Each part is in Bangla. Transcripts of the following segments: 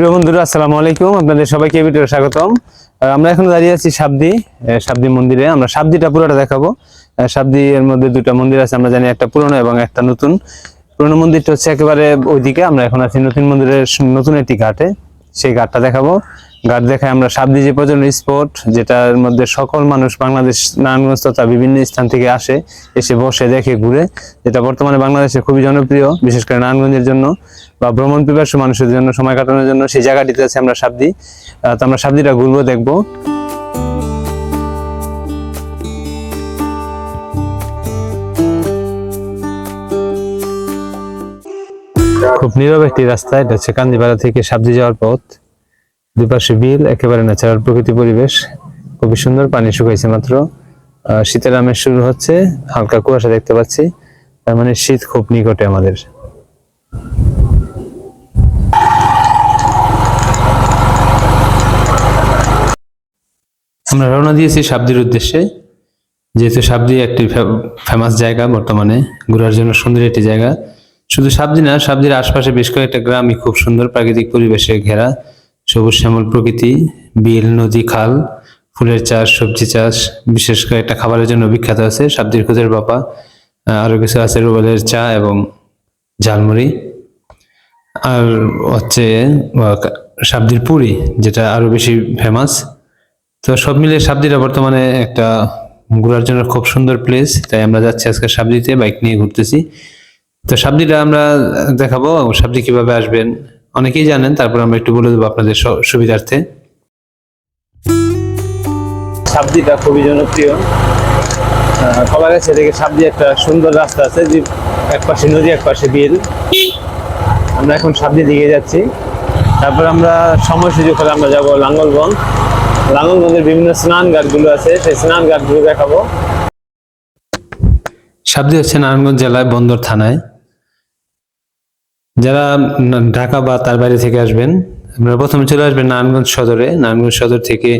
প্রিয় বন্ধুরা, আসসালামু আলাইকুম। আপনাদের সবাইকে এই ভিডিওতে স্বাগতম। আমরা এখন দাঁড়িয়ে আছি সাবদি সাবদি মন্দিরে। আমরা সাবদিটা পুরোটা দেখাবো। সাবদি এর মধ্যে দুটো মন্দির আছে, আমরা জানি একটা পুরনো এবং একটা নতুন। পুরনো মন্দিরটা হচ্ছে একেবারে ওইদিকে। আমরা এখন আছি নতুন মন্দিরের নতুন একটি ঘাটে। সেই ঘাটটা দেখাবো। ঘাট দেখায় আমরা সাবদি যে পর্যটন স্পট, যেটার মধ্যে সকল মানুষ বাংলাদেশ, নারায়ণগঞ্জ তথা বিভিন্ন স্থান থেকে আসে, এসে বসে, দেখে, ঘুরে, যেটা বর্তমানে বাংলাদেশে খুবই জনপ্রিয়, বিশেষ করে নারায়ণগঞ্জের জন্য বা ভ্রমণ পিপাসু মানুষের জন্য, সময় কাটানোর জন্য, সেই জায়গাটিতে আছে আমরা সাবদি। তো আমরা সাবদিটা ঘুরবো, দেখব। খুব নীরব একটি রাস্তা, এটা হচ্ছে কান্দিপাড়া থেকে সাবজি যাওয়ার পথ। দুপাশে বিল, একেবারে ন্যাচারাল প্রকৃতি পরিবেশ। খুবই সুন্দর, পানি শুকাইছে মাত্র। শীতের আমের শুরু হচ্ছে, হালকা কুয়াশা দেখতে পাচ্ছি। তার মানে শীত খুব নিকটে আমাদের। আমরা রওনা দিয়েছি সাবদির উদ্দেশ্যে। যেহেতু সাবদি একটি ফেমাস জায়গা বর্তমানে, ঘোরার জন্য সুন্দর একটি জায়গা। শুধু সাবদি না সাবদির আশপাশে বেশ কয়েকটা গ্রামই খুব সুন্দর প্রাকৃতিক পরিবেশে ঘেরা। সবুজ শ্যামল প্রকৃতি, বিল, নদী, খাল, ফুলের চাষ, সবজি চাষ, বিশেষ করে একটা খাবারের জন্য বিখ্যাত আছে সাবদির খুদের বাপা আরও কিছু আছে রুবেলের চা এবং ঝালমুড়ি। আর হচ্ছে সাবদির পুরি, যেটা আরও বেশি ফেমাস তো সব মিলে সাবদিটা বর্তমানে একটা ঘোরার জন্য খুব সুন্দর প্লেস তাই আমরা যাচ্ছি আজকে সাবদিতে বাইক নিয়ে ঘুরতেছি। তো সাবদিটা আমরা দেখাবো সাবদি কীভাবে আসবেন অনেকেই জানেন তারপর আমরা একটু বলে দেবো আপনাদের সুবিধার্থে। সাবদিটা খুবই জনপ্রিয়। সবার কাছে থেকে সাবদি একটা সুন্দর রাস্তা আছে যে এক পাশে নদী এক পাশে বিল। আমরা এখন সাবদি দিকে যাচ্ছি। তারপর আমরা সময় সুযোগ হলে আমরা যাব লাঙ্গলবন। লাঙ্গলবনের বিভিন্ন স্নান ঘাটগুলো আছে সেই স্নান ঘাটগুলো দেখাবো। সাবদি হচ্ছে নারায়ণগঞ্জ জেলায় বন্দর থানায়। যারা ঢাকা বা তার বাইরে থেকে আসবেন, আপনারা প্রথমে চলে আসবেন নারায়ণগঞ্জ সদরে। নারায়ণগঞ্জ সদর থেকে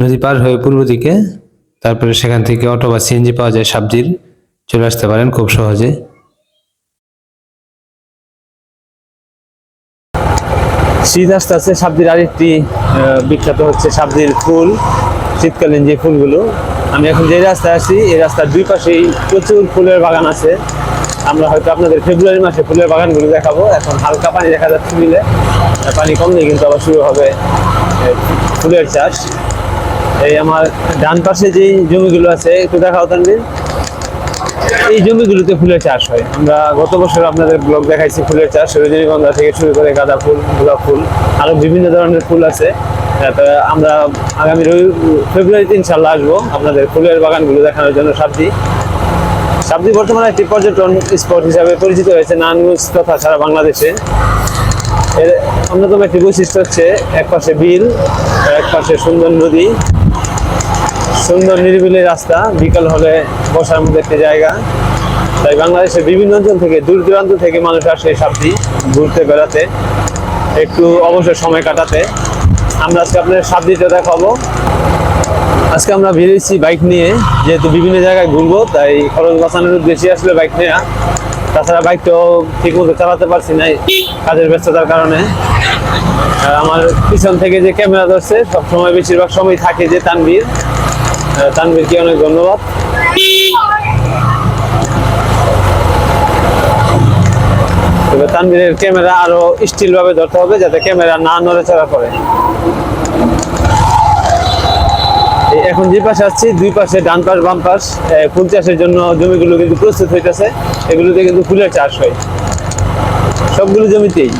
নদী পার হয়ে পূর্ব দিকে, তারপরে সেখান থেকে অটো বা সিএনজি পাওয়া যায় সাবজির। চলে আসতে পারেন খুব সহজে। শীত আসতে আসতে সাবজির আরেকটি বিখ্যাত হচ্ছে সাবজির ফুল, শীতকালীন যে ফুলগুলো আমি এখন যে রাস্তায় আছি, এই রাস্তার দুই পাশেই প্রচুর ফুলের বাগান আছে। আমরা হয়তো আপনাদের ফেব্রুয়ারি মাসে ফুলের বাগানগুলো দেখাবো। এখন হালকা পানি দেখা যাচ্ছে মিলে। পানি কম নেই, কিন্তু আবার শুরু হবে ফুলের চাষ। এই আমার ডান পাশে যেই জমিগুলো আছে, একটু দেখাও তানবির এই জমিগুলোতে ফুলের চাষ হয়। আমরা গত বছর আপনাদের ব্লগ দেখাইছি ফুলের চাষ। রজনীগন্ধা থেকে শুরু করে গাঁদা ফুল, গোলাপ ফুল আরও বিভিন্ন ধরনের ফুল আছে। আমরা আগামী রবি- ফেব্রুয়ারিতে ইনশাল্লাহ আসব। আপনাদের ফুলের বাগানগুলো দেখানোর জন্য সাবজি সাবজি বর্তমানে একটি পর্যটন স্পট হিসাবে পরিচিত হয়েছে নারায়ণগঞ্জ তথা সারা বাংলাদেশে। এর অন্যতম একটি বৈশিষ্ট্য হচ্ছে এক পাশে বিল এক পাশে সুন্দর নদী। সুন্দর নিরিবিলি রাস্তা, বিকাল হলে বসার মধ্যে একটি জায়গা। তাই বাংলাদেশের বিভিন্ন অঞ্চল থেকে দূর দূরান্ত থেকে মানুষ আসে সাবজি ঘুরতে বেড়াতে। একটু অবসর সময় কাটাতে। আমরা আজকে আপনার সাবজিটা দেখাবো। আজকে আমরা বেরিয়েছি বাইক নিয়ে, যেহেতু বিভিন্ন জায়গায় ঘুরবো, তাই খরচ বাঁচানোর উদ্দেশ্যে আসলে বাইক নেওয়া তাছাড়া বাইকটাও ঠিক মতো চালাতে পারছি না, কাজের ব্যস্ততার কারণে। আমার পিছন থেকে যে ক্যামেরা ধরছে, সবসময় বেশিরভাগ সময় থাকে যে তানবীর তানবীরকে অনেক ধন্যবাদ। তবে তানভীরের ক্যামেরা আরও স্টিল ভাবে ধরতে হবে যাতে ক্যামেরা না নড়েচড়া করে। এখন যে পাশে আসছি, দুই পাশে ডান পাশ, বাম পাশ ফুল চাষের জন্য জমিগুলো কিন্তু প্রস্তুত হইতেছে। এগুলোতে কিন্তু ফুলের চাষ হয়। সবগুলো জমিতেই।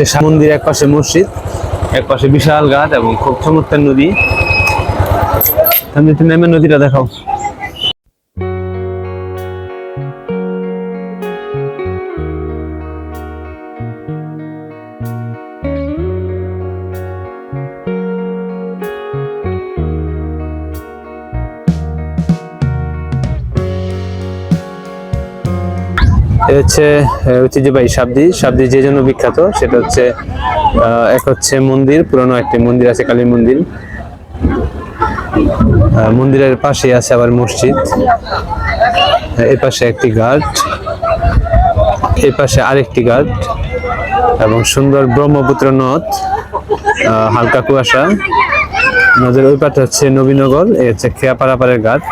হচ্ছে মন্দির এক পাশে মসজিদ, এক পাশে বিশাল গাছ এবং খুব চমৎকার নদী। তুমি নেমে নদীটা দেখাও। হচ্ছে ঐতিহ্যবাহী সাবদি সাবদি যে জন্য বিখ্যাত, সেটা হচ্ছে এক হচ্ছে মন্দির, পুরনো একটি মন্দির আছে, কালী মন্দির। মন্দিরের পাশে আছে আবার মসজিদ। এই পাশে একটি ঘাট এই পাশে আরেকটি ঘাট, এবং সুন্দর ব্রহ্মপুত্র নদ হালকা কুয়াশা। নদের ওই পাশে হচ্ছে নবীনগর এই হচ্ছে খেয়াপাড়াপাড়ের ঘাট।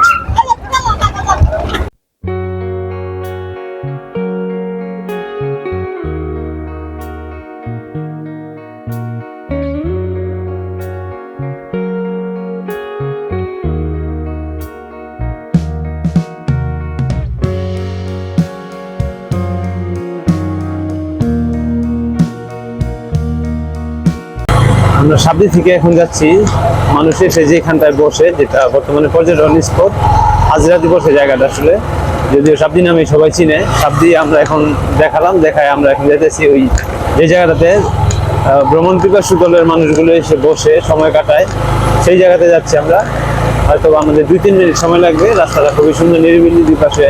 আমরা সাবদি থেকে এখন যাচ্ছি মানুষ এসে যেখানটায় বসে, যেটা বর্তমানে পর্যটন স্পট হাজিরাতি বসে জায়গাটা আসলে। যদিও সাবদি নামে সবাই চিনে, সাবদি আমরা এখন দেখালাম, দেখায় আমরা এখন যেতেছি ওই যে জায়গাটাতে ভ্রমণ পিপাসু দলের মানুষগুলো এসে বসে সময় কাটায়, সেই জায়গাতে যাচ্ছি আমরা। হয়তো আমাদের দুই, তিন মিনিট সময় লাগবে, রাস্তাটা খুবই সুন্দর, নিরিবিলি দুই পাশে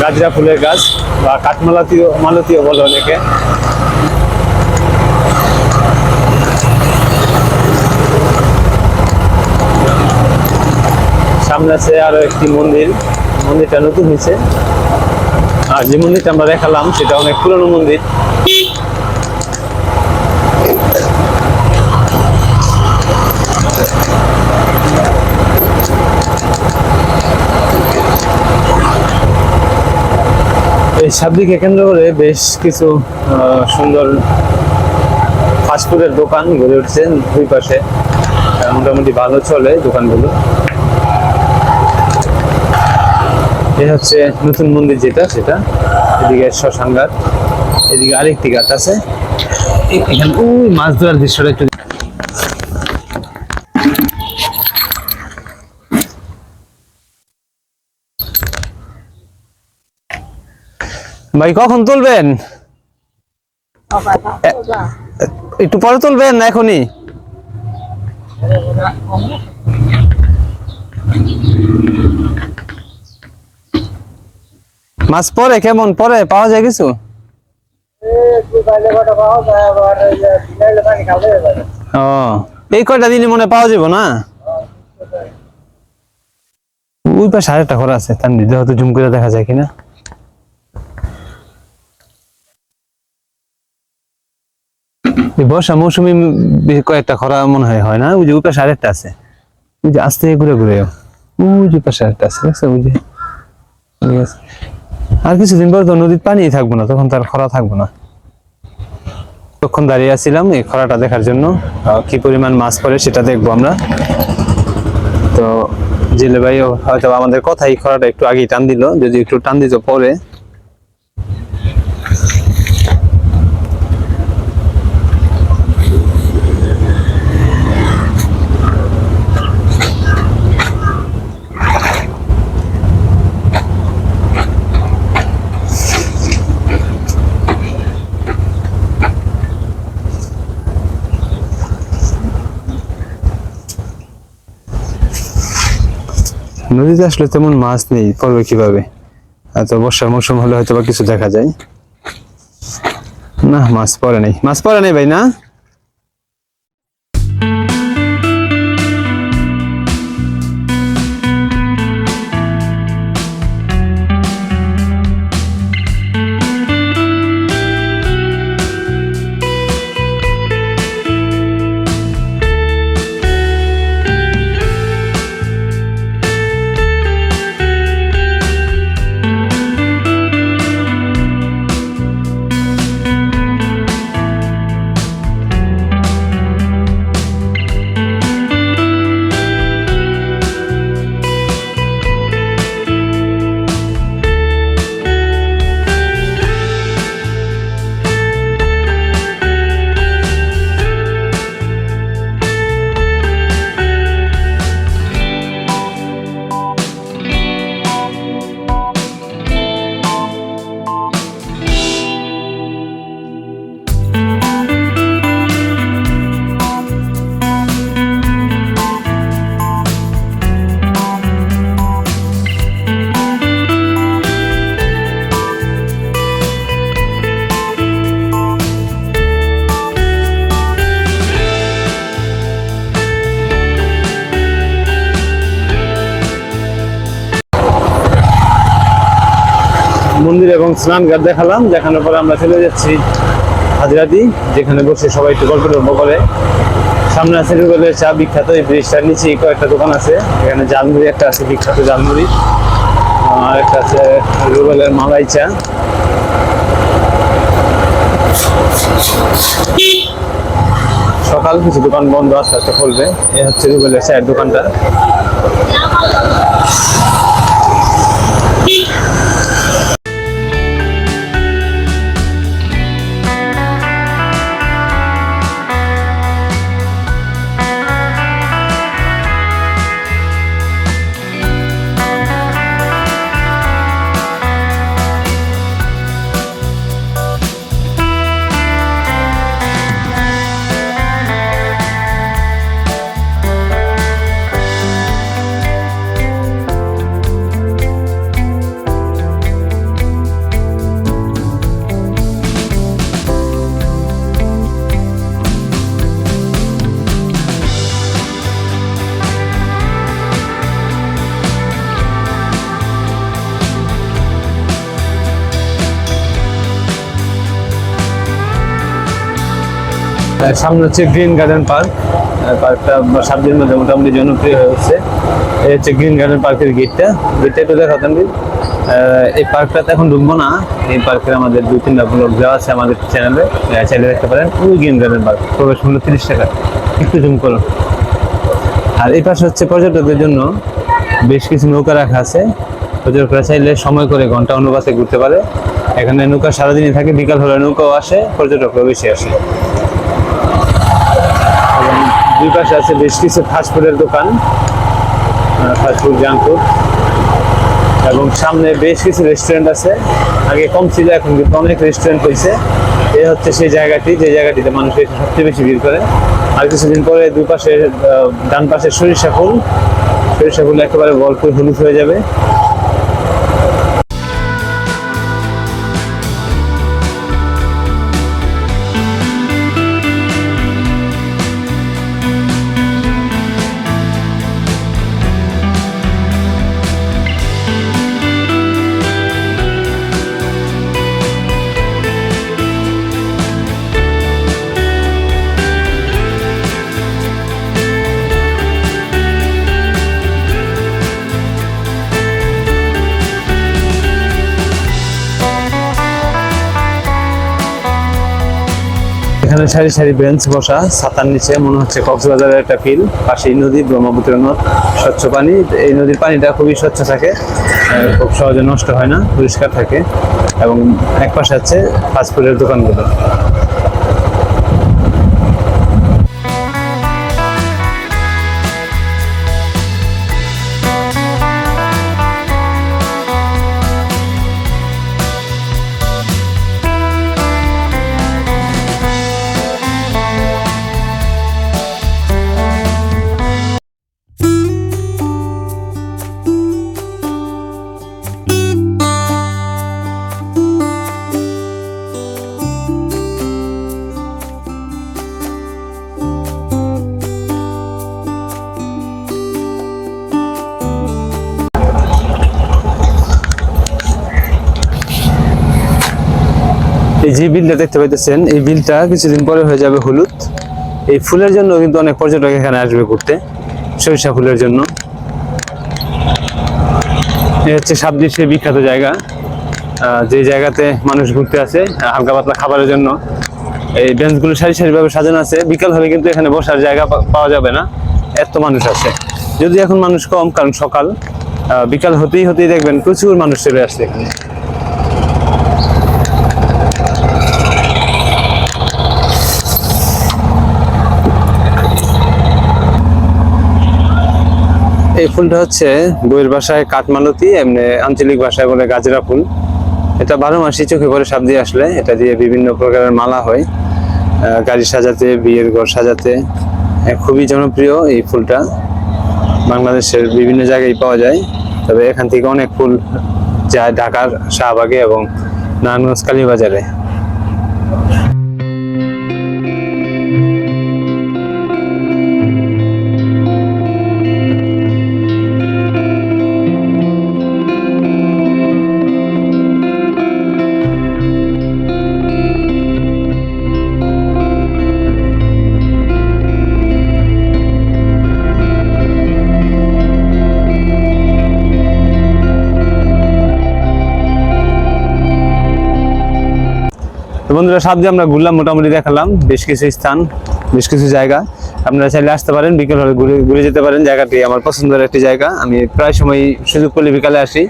গাজরা ফুলের গাছ বা কাঠমালাতীয় মালতীয় বলে অনেকে। সামনে আছে আরও একটি মন্দির। মন্দিরটা নতুন হয়েছে। আর যে মন্দিরটা আমরা দেখালাম, সেটা অনেক পুরনো মন্দির। এই সাবদিকে কেন্দ্র করে বেশ কিছু সুন্দর ফাস্টফুডের দোকান গড়ে উঠছে দুই পাশে। মোটামুটি ভালো চলে দোকানগুলো। এই হচ্ছে নতুন মন্দির যেটা, সেটা। এদিকে শ্মশান ঘাট এদিকে আরেকটি ঘাট আছে। এখানে ওই মাছ ধরার দৃশ্যটা একটু ভাই, কখন তুলবেন? একটু পরে তুলবেন না এখনই? মাছ পরে কেমন? পরে? পাওয়া যায় কিছু? এই কয়টা দিনে মনে পাওয়া যাব না? ওই পাশে আরেকটা ঘর আছে, তার নিজে হয়তো জুম করে দেখা যায় কিনা। বর্ষা মৌসুমি কয়েকটা খরা মনে হয় হয় না? ওই যে ওই পাশে আরেকটা আছে। ওই যে আস্তে ঘুরে ঘুরে। ওই যে পাশে আরেকটা আছে, দেখছ? ওই যে আছে। আর কিছুদিন পর তো নদীর পানি থাকব না, তখন তার খরা থাকব না। তখন দাঁড়িয়ে আছিলাম এই খরাটা দেখার জন্য কি পরিমাণ মাছ পড়ে সেটা দেখব আমরা। তো জেলে ভাই, হয়তো আমাদের কথাই খরাটা একটু আগেই টান দিল, যদি একটু টান দিত পরে নদীতে আসলে তেমন মাছ নেই পড়বে কীভাবে? এত বর্ষার মৌসুম হলে হয়তো বা কিছু দেখা যায়। না, মাছ পড়ে নেই। মাছ পড়ে নেই ভাই, না? মন্দির এবং স্নানঘাট দেখালাম, দেখানোর পরে আমরা চলে যাচ্ছি হাজরাদি যেখানে বসে সবাই একটু গল্প টল্প করে। সামনে আছে রুবেলের চা বিখ্যাত, এই ব্রিজটার নিচে কয়েকটা দোকান আছে। এখানে জালমুড়ি একটা আছে, বিখ্যাত জালমুড়ি আর একটা আছে রুবেলের মালাই চা। সকাল কিছু দোকান বন্ধ আস্তে আস্তে খুলবে। এ হচ্ছে রুবেলের চায়ের দোকানটা। সামনে হচ্ছে গ্রিন গার্ডেন পার্ক। পার্কটা সাতদিনের মধ্যে মোটামুটি জনপ্রিয় হয়ে উঠছে। এই হচ্ছে গ্রিন গার্ডেন পার্কের গেটটা। গেটটা একটু দেখাতেন দিন এই পার্কটাতে এখন ঢুকবো না। এই পার্কের আমাদের দুই, তিনটা ব্লগ দেওয়া আছে আমাদের চ্যানেলে। চাইলে দেখতে পারেন। ওই গ্রিন গার্ডেন পার্ক। প্রবেশ মূল্য তিরিশ টাকা। একটু জুম করুন। আর এই পাশে হচ্ছে পর্যটকদের জন্য বেশ কিছু নৌকা রাখা আছে। পর্যটকরা চাইলে সময় করে ঘণ্টা অনুপাতে ঘুরতে পারে। এখানে নৌকা সারাদিনই থাকে। বিকাল হলে নৌকাও আসে পর্যটকরা বেশি আসে। দুই পাশে আছে বেশ কিছু ফাস্টফুডের দোকান ফাস্টফুড জাঙ্ক ফুড এবং সামনে বেশ কিছু রেস্টুরেন্ট আছে। আগে কম ছিল, এখন কিন্তু অনেক রেস্টুরেন্ট হয়েছে। এ হচ্ছে সেই জায়গাটি, যে জায়গাটিতে মানুষ সবচেয়ে বেশি ভিড় করে। আর কিছুদিন পরে দুই পাশে ডান পাশে সরিষা ফুল। সরিষা ফুল একেবারে ভরপুর হলুদ হয়ে যাবে। এখানে সারি সারি বেঞ্চ বসা, ছাতার নিচে মনে হচ্ছে কক্সবাজারের একটা ফিল পাশেই নদী, ব্রহ্মপুত্র নদ, স্বচ্ছ পানি। এই নদীর পানিটা খুবই স্বচ্ছ থাকে খুব সহজে নষ্ট হয় না, পরিষ্কার থাকে এবং এক পাশে আছে ফাস্টফুডের দোকানগুলো। বিলটা দেখতে পাইতেছেন, এই বিলটা কিছুদিন পরে হয়ে যাবে হলুদ। এই ফুলের জন্য কিন্তু অনেক পর্যটক এখানে আসবে ঘুরতে, সরিষা ফুলের জন্য। এই হচ্ছে সাবদির সেই বিখ্যাত জায়গা। যে জায়গাতে মানুষ ঘুরতে আসে, হালকা পাতলা খাবারের জন্য। এই বেঞ্চগুলো সারি সারিভাবে সাজানো আছে বিকাল হলে কিন্তু এখানে বসার জায়গা পাওয়া যাবে না। এত মানুষ আছে যদি এখন মানুষ কম, কারণ সকাল। বিকাল হতেই হতেই দেখবেন প্রচুর মানুষ চলে আসছে এখানে। এই ফুলটা হচ্ছে বইয়ের ভাষায় কাঠমালতি এমনি আঞ্চলিক ভাষায় বলে গাজরা ফুল। এটা বারো মাসই চোখে পরে সাপ দিয়ে আসলে, এটা দিয়ে বিভিন্ন প্রকারের মালা হয়। গাড়ি সাজাতে, বিয়ের ঘর সাজাতে। খুবই জনপ্রিয় এই ফুলটা। বাংলাদেশের বিভিন্ন জায়গায় পাওয়া যায়। তবে এখান থেকে অনেক ফুল যায় ঢাকার শাহবাগে এবং নারায়ণগঞ্জ কালীবাজারে। বন্ধুরা, সাত দিয়ে আমরা ঘুরলাম, মোটামুটি দেখালাম বেশ কিছু স্থান, বেশ কিছু জায়গা। আপনারা চাইলে আসতে পারেন বিকেল হলে ঘুরে ঘুরে যেতে পারেন। জায়গাটি আমার পছন্দের একটি জায়গা। আমি প্রায় সময় সুযোগ করলে বিকালে আসি।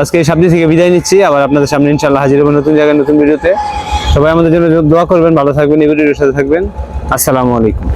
আজকে এই সাবজি থেকে বিদায় নিচ্ছি। আবার আপনাদের সামনে ইনশাল্লাহ হাজির হব নতুন জায়গায়, নতুন ভিডিওতে। সবাই আমাদের জন্য দোয়া করবেন, ভালো থাকবেন, এই ভিডিওর সাথে থাকবেন। আসসালামু আলাইকুম।